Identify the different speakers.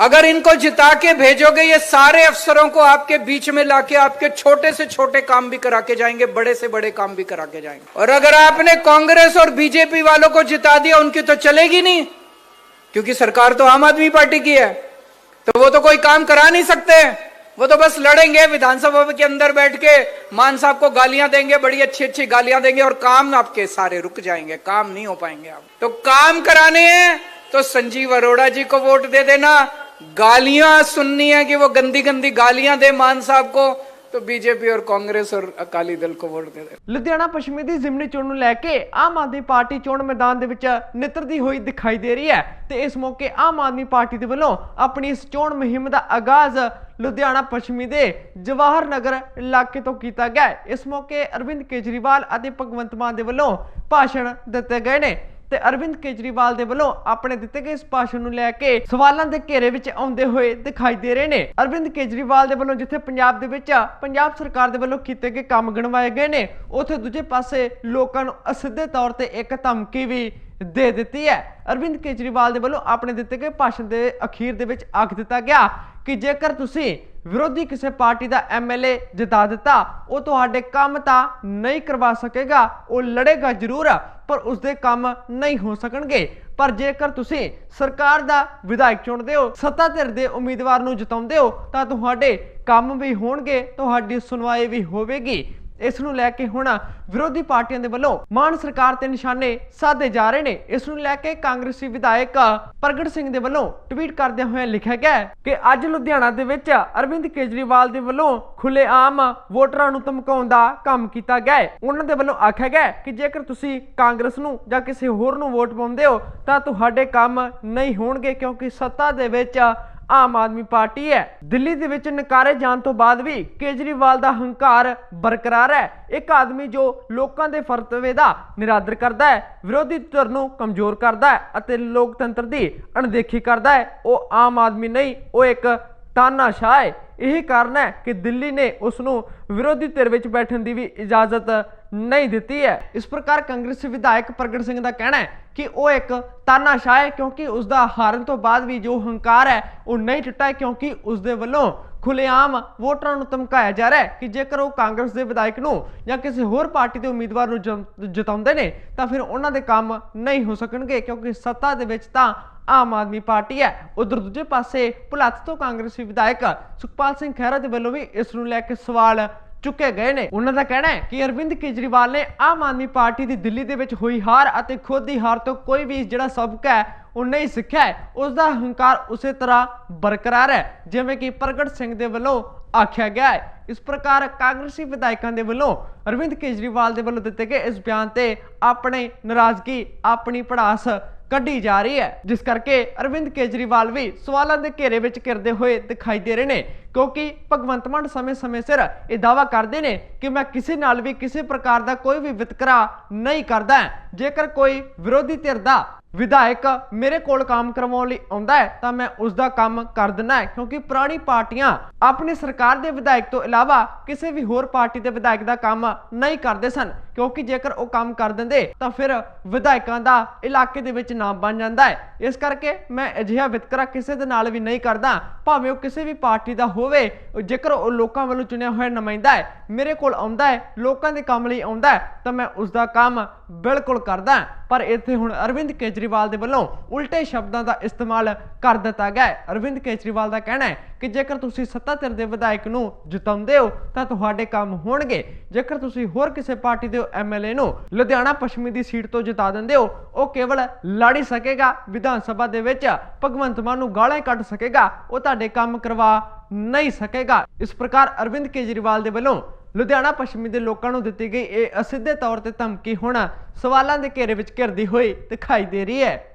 Speaker 1: अगर इनको जिता के भेजोगे, ये सारे अफसरों को आपके बीच में लाके आपके छोटे से छोटे काम भी करा के जाएँगे, बड़े से बड़े काम भी करा के जाएँगे। और अगर आपने कांग्रेस और बीजेपी वालों को जिता दिया, उनकी तो चलेगी नहीं, क्योंकि सरकार तो आम आदमी पार्टी की है। तो वो तो कोई काम करा नहीं सकते। वो तो बस लड़ेंगे, विधानसभा के अंदर बैठ के मान साहब को गालियाँ देंगे, बड़ी अच्छी अच्छी गालियाँ देंगे और काम आपके सारे रुक जाएँगे, काम नहीं हो पाएँगे आप। तो काम कराने हैं तो संजीव अरोड़ा जी को वोट दे देना गालियां सुननी है कि वो गंदी गंदी गालियां दे मान साहब को तो बीजेपी और कांग्रेस और अकाली दल को वोट दे देना
Speaker 2: ਲੁਧਿਆਣਾ ਪੱਛਮੀ ਦੀ ਜ਼ਿਮਨੀ ਚੋਣ ਨੂੰ ਲੈ ਕੇ ਆਮ ਆਦਮੀ ਪਾਰਟੀ ਚੋਣ ਮੈਦਾਨ ਦੇ ਵਿੱਚ ਨਿਤਰਦੀ ਹੋਈ ਦਿਖਾਈ ਦੇ ਰਹੀ ਹੈ ਤੇ ਇਸ ਮੌਕੇ ਆਮ ਆਦਮੀ ਪਾਰਟੀ ਦੇ ਵੱਲੋਂ ਆਪਣੀ ਇਸ ਚੋਣ ਮੁਹਿੰਮ ਦਾ ਆਗਾਜ਼ ਲੁਧਿਆਣਾ ਪੱਛਮੀ ਦੇ ਜਵਾਹਰ ਨਗਰ ਇਲਾਕੇ ਤੋਂ ਕੀਤਾ ਗਿਆ ਹੈ। ਇਸ ਮੌਕੇ ਅਰਵਿੰਦ ਕੇਜਰੀਵਾਲ ਅਤੇ ਭਗਵੰਤ ਮਾਨ ਦੇ ਵੱਲੋਂ ਭਾਸ਼ਣ ਦਿੱਤੇ ਗਏ ਨੇ ਤੇ ਅਰਵਿੰਦ ਕੇਜਰੀਵਾਲ ਦੇ ਵੱਲੋਂ ਆਪਣੇ ਦਿੱਤੇ ਗਏ ਇਸ ਭਾਸ਼ਣ ਨੂੰ ਲੈ ਕੇ ਸਵਾਲਾਂ ਦੇ ਘੇਰੇ ਵਿੱਚ ਆਉਂਦੇ ਹੋਏ ਦਿਖਾਈ ਦੇ ਰਹੇ ਨੇ। ਅਰਵਿੰਦ ਕੇਜਰੀਵਾਲ ਦੇ ਵੱਲੋਂ ਜਿੱਥੇ ਪੰਜਾਬ ਦੇ ਵਿੱਚ, ਪੰਜਾਬ ਸਰਕਾਰ ਦੇ ਵੱਲੋਂ ਕੀਤੇ ਗਏ ਕੰਮ ਗਣਵਾਏ ਗਏ ਨੇ, ਉੱਥੇ ਦੂਜੇ ਪਾਸੇ ਲੋਕਾਂ ਨੂੰ ਅਸਿੱਧੇ ਤੌਰ ਤੇ ਇੱਕ ਧਮਕੀ ਵੀ ਦੇ ਦਿੱਤੀ ਹੈ। ਅਰਵਿੰਦ ਕੇਜਰੀਵਾਲ ਦੇ ਵੱਲੋਂ ਆਪਣੇ ਦਿੱਤੇ ਗਏ ਭਾਸ਼ਣ ਦੇ ਅਖੀਰ ਦੇ ਵਿੱਚ ਆਖ ਦਿੱਤਾ ਗਿਆ ਕਿ ਜੇਕਰ ਤੁਸੀਂ ਵਿਰੋਧੀ ਕਿਸੇ ਪਾਰਟੀ ਦਾ ਐਮਐਲਏ ਜਿਤਾ ਦਿੱਤਾ, ਉਹ ਤੁਹਾਡੇ ਕੰਮ ਤਾਂ ਨਹੀਂ ਕਰਵਾ ਸਕੇਗਾ, ਉਹ ਲੜੇਗਾ ਜ਼ਰੂਰ, ਪਰ ਉਸਦੇ ਕੰਮ ਨਹੀਂ ਹੋ ਸਕਣਗੇ। ਪਰ ਜੇਕਰ ਤੁਸੀਂ ਸਰਕਾਰ ਦਾ ਵਿਧਾਇਕ ਚੁਣਦੇ ਹੋ, ਸੱਤਾ ਧਿਰ ਦੇ ਉਮੀਦਵਾਰ ਨੂੰ ਜਿਤਾਉਂਦੇ ਹੋ, ਤਾਂ ਤੁਹਾਡੇ ਕੰਮ ਵੀ ਹੋਣਗੇ, ਤੁਹਾਡੀ ਸੁਣਵਾਈ ਵੀ ਹੋਵੇਗੀ। ਇਸ ਨੂੰ ਲੈ ਕੇ ਹੁਣ ਵਿਰੋਧੀ ਪਾਰਟੀਆਂ ਦੇ ਵੱਲੋਂ ਮਾਨ ਸਰਕਾਰ ਤੇ ਨਿਸ਼ਾਨੇ ਸਾਧੇ ਜਾ ਰਹੇ ਨੇ। ਇਸ ਨੂੰ ਲੈ ਕੇ ਕਾਂਗਰਸੀ ਵਿਧਾਇਕ ਪ੍ਰਗਟ ਸਿੰਘ ਦੇ ਵੱਲੋਂ ਟਵੀਟ ਕਰਦਿਆਂ ਹੋਇਆਂ ਲਿਖਿਆ ਗਿਆ ਕਿ ਅੱਜ ਲੁਧਿਆਣਾ ਦੇ ਵਿੱਚ ਅਰਵਿੰਦ ਕੇਜਰੀਵਾਲ ਦੇ ਵੱਲੋਂ ਖੁੱਲੇਆਮ ਵੋਟਰਾਂ ਨੂੰ ਧਮਕਾਉਣ ਦਾ ਕੰਮ ਕੀਤਾ ਗਿਆ ਹੈ। ਉਹਨਾਂ ਦੇ ਵੱਲੋਂ ਆਖਿਆ ਗਿਆ ਕਿ ਜੇਕਰ ਤੁਸੀਂ ਕਾਂਗਰਸ ਨੂੰ ਜਾਂ ਕਿਸੇ ਹੋਰ ਨੂੰ ਵੋਟ ਪਾਉਂਦੇ ਹੋ ਤਾਂ ਤੁਹਾਡੇ ਕੰਮ ਨਹੀਂ ਹੋਣਗੇ ਕਿਉਂਕਿ ਸੱਤਾ ਦੇ ਵਿੱਚ ਆਮ ਆਦਮੀ ਪਾਰਟੀ ਹੈ। ਦਿੱਲੀ ਦੇ ਵਿੱਚ ਨਕਾਰੇ ਜਾਣ ਤੋਂ ਬਾਅਦ ਵੀ ਕੇਜਰੀਵਾਲ ਦਾ ਹੰਕਾਰ ਬਰਕਰਾਰ ਹੈ। ਇੱਕ ਆਦਮੀ ਜੋ ਲੋਕਾਂ ਦੇ ਫਰਤਵੇ ਦਾ ਨਿਰਾਦਰ ਕਰਦਾ ਹੈ, ਵਿਰੋਧੀ ਧਿਰ ਨੂੰ ਕਮਜ਼ੋਰ ਕਰਦਾ ਹੈ ਅਤੇ ਲੋਕਤੰਤਰ ਦੀ ਅਣਦੇਖੀ ਕਰਦਾ ਹੈ, ਉਹ ਆਮ ਆਦਮੀ ਨਹੀਂ, ਉਹ ਇੱਕ ਤਾਨਾਸ਼ਾਹ ਹੈ। ਇਹੀ ਕਾਰਨ ਹੈ ਕਿ ਦਿੱਲੀ ਨੇ ਉਸ ਨੂੰ ਵਿਰੋਧੀ ਧਿਰ ਵਿੱਚ ਬੈਠਣ ਦੀ ਵੀ ਇਜਾਜ਼ਤ ਨਹੀਂ ਦਿੱਤੀ ਹੈ। ਇਸ ਪ੍ਰਕਾਰ ਕਾਂਗਰਸੀ ਵਿਧਾਇਕ ਪ੍ਰਗਟ ਸਿੰਘ ਦਾ ਕਹਿਣਾ ਹੈ ਕਿ ਉਹ ਇੱਕ ਤਾਨਾਸ਼ਾਹ ਹੈ ਕਿਉਂਕਿ ਉਸ ਦਾ ਹਾਰਨ ਤੋਂ ਬਾਅਦ ਵੀ ਜੋ ਹੰਕਾਰ ਹੈ, ਉਹ ਨਹੀਂ ਟੁੱਟਾ ਕਿਉਂਕਿ ਉਸ ਦੇ ਵੱਲੋਂ ਖੁੱਲੇਆਮ ਵੋਟਰਾਂ ਨੂੰ ਧਮਕਾਇਆ ਜਾ ਰਿਹਾ ਹੈ ਕਿ ਜੇਕਰ ਉਹ ਕਾਂਗਰਸ ਦੇ ਵਿਧਾਇਕ ਨੂੰ ਜਾਂ ਕਿਸੇ ਹੋਰ ਪਾਰਟੀ ਦੇ ਉਮੀਦਵਾਰ ਨੂੰ ਜਿ- ਜਿਤਾਉਂਦੇ ਨੇ, ਤਾਂ ਫਿਰ ਉਹਨਾਂ ਦੇ ਕੰਮ ਨਹੀਂ ਹੋ ਸਕਣਗੇ ਕਿਉਂਕਿ ਸੱਤਾ ਦੇ ਵਿੱਚ ਤਾਂ ਆਮ ਆਦਮੀ ਪਾਰਟੀ ਹੈ। ਉਧਰ ਦੂਜੇ ਪਾਸੇ ਭੁਲੱਥ ਤੋਂ ਕਾਂਗਰਸੀ ਵਿਧਾਇਕ ਸੁਖਪਾਲ ਸਿੰਘ ਖਹਿਰਾ ਦੇ ਵੱਲੋਂ ਵੀ ਇਸ ਨੂੰ ਲੈ ਕੇ ਸਵਾਲ ਚੁੱਕੇ ਗਏ ਨੇ। ਉਹਨਾਂ ਦਾ ਕਹਿਣਾ ਹੈ ਕਿ ਅਰਵਿੰਦ ਕੇਜਰੀਵਾਲ ਨੇ ਆਮ ਆਦਮੀ ਪਾਰਟੀ ਦੀ ਦਿੱਲੀ ਦੇ ਵਿੱਚ ਹੋਈ ਹਾਰ ਅਤੇ ਖੁਦ ਦੀ ਹਾਰ ਤੋਂ ਕੋਈ ਵੀ ਜਿਹੜਾ ਸਬਕ ਹੈ, ਉਹ ਨਹੀਂ ਸਿੱਖਿਆ ਹੈ। ਉਸ ਦਾ ਹੰਕਾਰ ਉਸੇ ਤਰ੍ਹਾਂ ਬਰਕਰਾਰ ਹੈ, ਜਿਵੇਂ ਕਿ ਪ੍ਰਗਟ ਸਿੰਘ ਦੇ ਵੱਲੋਂ ਆਖਿਆ ਗਿਆ ਹੈ। ਇਸ ਪ੍ਰਕਾਰ ਕਾਂਗਰਸੀ ਵਿਧਾਇਕਾਂ ਦੇ ਵੱਲੋਂ ਅਰਵਿੰਦ ਕੇਜਰੀਵਾਲ ਦੇ ਵੱਲੋਂ ਦਿੱਤੇ ਗਏ ਇਸ ਬਿਆਨ ਤੇ ਆਪਣੇ ਨਾਰਾਜ਼ਗੀ, ਆਪਣੀ ਪੜਾਸ ਕੱਢੀ ਜਾ ਰਹੀ ਹੈ। ਜਿਸ ਕਰਕੇ ਅਰਵਿੰਦ ਕੇਜਰੀਵਾਲ ਵੀ ਸਵਾਲਾਂ ਦੇ ਘੇਰੇ ਵਿੱਚ ਘਿਰਦੇ ਹੋਏ ਦਿਖਾਈ ਦੇ ਰਹੇ ਨੇ, ਕਿਉਂਕਿ ਭਗਵੰਤ ਮਾਨ ਸਮੇਂ-ਸਮੇਂ ਸਿਰ ਇਹ ਦਾਵਾ ਕਰਦੇ ਨੇ ਕਿ ਮੈਂ ਕਿਸੇ ਨਾਲ ਵੀ ਕਿਸੇ ਪ੍ਰਕਾਰ ਦਾ ਕੋਈ ਵੀ ਵਿਤਕਰਾ ਨਹੀਂ ਕਰਦਾ। ਜੇਕਰ ਕੋਈ ਵਿਰੋਧੀ ਧਿਰ ਦਾ ਵਿਧਾਇਕ ਮੇਰੇ ਕੋਲ ਕੰਮ ਕਰਵਾਉਣ ਲਈ ਆਉਂਦਾ ਹੈ, ਤਾਂ ਮੈਂ ਉਸ ਦਾ ਕੰਮ ਕਰ ਦਿੰਦਾ ਹੈ, ਕਿਉਂਕਿ ਪੁਰਾਣੀ ਪਾਰਟੀਆਂ ਆਪਣੀ ਸਰਕਾਰ ਦੇ ਵਿਧਾਇਕ ਤੋਂ ਇਲਾਵਾ ਕਿਸੇ ਵੀ ਹੋਰ ਪਾਰਟੀ ਦੇ ਵਿਧਾਇਕ ਦਾ ਕੰਮ ਨਹੀਂ ਕਰਦੇ ਸਨ, ਕਿਉਂਕਿ ਜੇਕਰ ਉਹ ਕੰਮ ਕਰ ਦਿੰਦੇ, ਤਾਂ ਫਿਰ ਵਿਧਾਇਕਾਂ ਦਾ ਇਲਾਕੇ ਦੇ ਵਿੱਚ ਨਾਮ ਬਣ ਜਾਂਦਾ ਹੈ। ਇਸ ਕਰਕੇ ਮੈਂ ਅਜਿਹਾ ਵਿਤਕਰਾ ਕਿਸੇ ਦੇ ਨਾਲ ਵੀ ਨਹੀਂ ਕਰਦਾ, ਭਾਵੇਂ ਉਹ ਕਿਸੇ ਵੀ ਪਾਰਟੀ ਦਾ ਹੋਵੇ, ਜੇਕਰ ਉਹ ਲੋਕਾਂ ਵੱਲੋਂ ਚੁਣਿਆ ਹੋਇਆ ਨੁਮਾਇੰਦਾ ਹੈ, ਮੇਰੇ ਕੋਲ ਆਉਂਦਾ ਹੈ, ਲੋਕਾਂ ਦੇ ਕੰਮ ਲਈ ਆਉਂਦਾ ਹੈ, ਤਾਂ ਮੈਂ ਉਸ ਦਾ ਕੰਮ ਬਿਲਕੁਲ ਕਰਦਾ ਪਰ ਇੱਥੇ ਹੁਣ ਅਰਵਿੰਦ ਕੇਜਰੀਵਾਲ ਦੇ ਵੱਲੋਂ ਉਲਟੇ ਸ਼ਬਦਾਂ ਦਾ ਇਸਤੇਮਾਲ ਕਰ ਦਿੱਤਾ ਗਿਆ ਹੈ। ਅਰਵਿੰਦ ਕੇਜਰੀਵਾਲ ਦਾ ਕਹਿਣਾ ਹੈ ਕਿ ਜੇਕਰ ਤੁਸੀਂ ਸੱਤਾ ਧਿਰ ਦੇ ਵਿਧਾਇਕ ਨੂੰ ਜਿਤਾਉਂਦੇ ਹੋ, ਤਾਂ ਤੁਹਾਡੇ ਕੰਮ ਹੋਣਗੇ। ਜੇਕਰ ਤੁਸੀਂ ਹੋਰ ਕਿਸੇ ਪਾਰਟੀ ਦੇ ਐਮਐਲਏ ਨੂੰ ਲੁਧਿਆਣਾ ਪੱਛਮੀ ਦੀ ਸੀਟ ਤੋਂ ਜਿਤਾ ਦਿੰਦੇ ਹੋ, ਉਹ ਕੇਵਲ ਲੜ ਹੀ ਸਕੇਗਾ। ਵਿਧਾਨ ਸਭਾ ਦੇ ਵਿੱਚ ਭਗਵੰਤ ਮਾਨ ਨੂੰ ਗਾਲਾਂ ਕੱਢ ਸਕੇਗਾ। ਉਹ ਤੁਹਾਡੇ ਕੰਮ ਕਰਵਾ ਨਹੀਂ ਸਕੇਗਾ। ਇਸ ਪ੍ਰਕਾਰ ਅਰਵਿੰਦ ਕੇਜਰੀਵਾਲ ਦੇ ਵੱਲੋਂ ਲੁਧਿਆਣਾ ਪੱਛਮੀ ਦੇ ਲੋਕਾਂ ਨੂੰ ਦਿੱਤੀ ਗਈ ਇਹ ਅਸਿੱਧੇ ਤੌਰ ਤੇ ਧਮਕੀ ਹੁਣ ਸਵਾਲਾਂ ਦੇ ਘੇਰੇ ਵਿੱਚ ਘਿਰਦੀ ਹੋਈ ਦਿਖਾਈ ਦੇ ਰਹੀ ਹੈ।